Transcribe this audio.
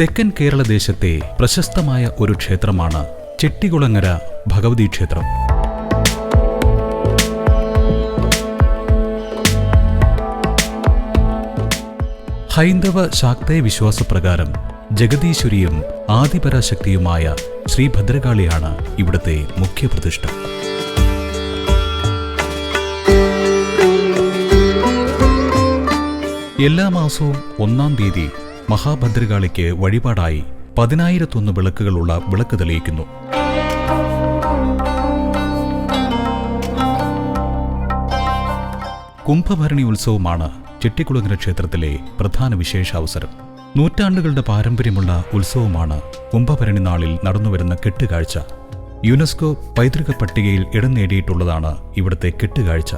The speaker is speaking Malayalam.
തെക്കൻ കേരള ദേശത്തെ പ്രശസ്തമായ ഒരു ക്ഷേത്രമാണ് ചെട്ടികുളങ്ങര ഭഗവതി ക്ഷേത്രം. ഹൈന്ദവ ശാക്തയ വിശ്വാസപ്രകാരം ജഗതീശ്വരിയും ആദിപരാശക്തിയുമായ ശ്രീ ഭദ്രകാളിയാണ് ഇവിടുത്തെ മുഖ്യപ്രതിഷ്ഠ. എല്ലാ മാസവും ഒന്നാം തീയതി മഹാഭദ്രകാളിക്ക് വഴിപാടായി പതിനായിരത്തൊന്ന് വിളക്കുകളുള്ള വിളക്ക് തെളിയിക്കുന്നു. കുംഭഭരണി ഉത്സവമാണ് ചെട്ടിക്കുളങ്ങര ക്ഷേത്രത്തിലെ പ്രധാന വിശേഷാവസരം നൂറ്റാണ്ടുകളുടെ പാരമ്പര്യമുള്ള ഉത്സവമാണ് കുംഭഭരണി നാളിൽ നടന്നുവരുന്ന കെട്ടുകാഴ്ച. യുനെസ്കോ പൈതൃക പട്ടികയിൽ ഇടം നേടിയിട്ടുള്ളതാണ് ഇവിടുത്തെ കെട്ടുകാഴ്ച.